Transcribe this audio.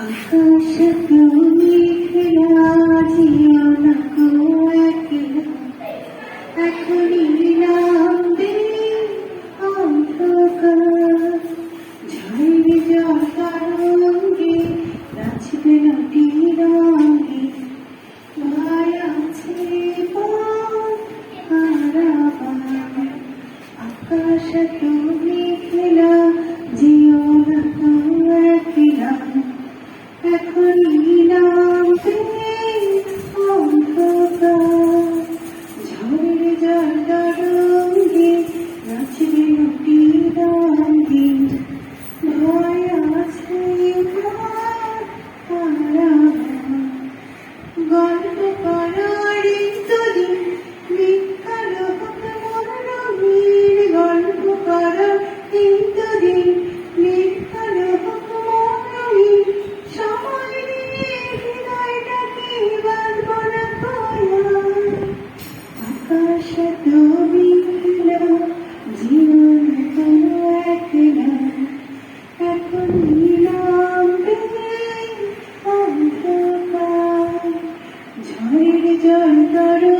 আকাশ তুমি খেলা জিও না কো একলা এখনই নামবে অন্ধকার ঝড়ে জলে নাচবে নটি রঙে ভয় আছে আকাশ তুমি গল্প করার bir gönderin.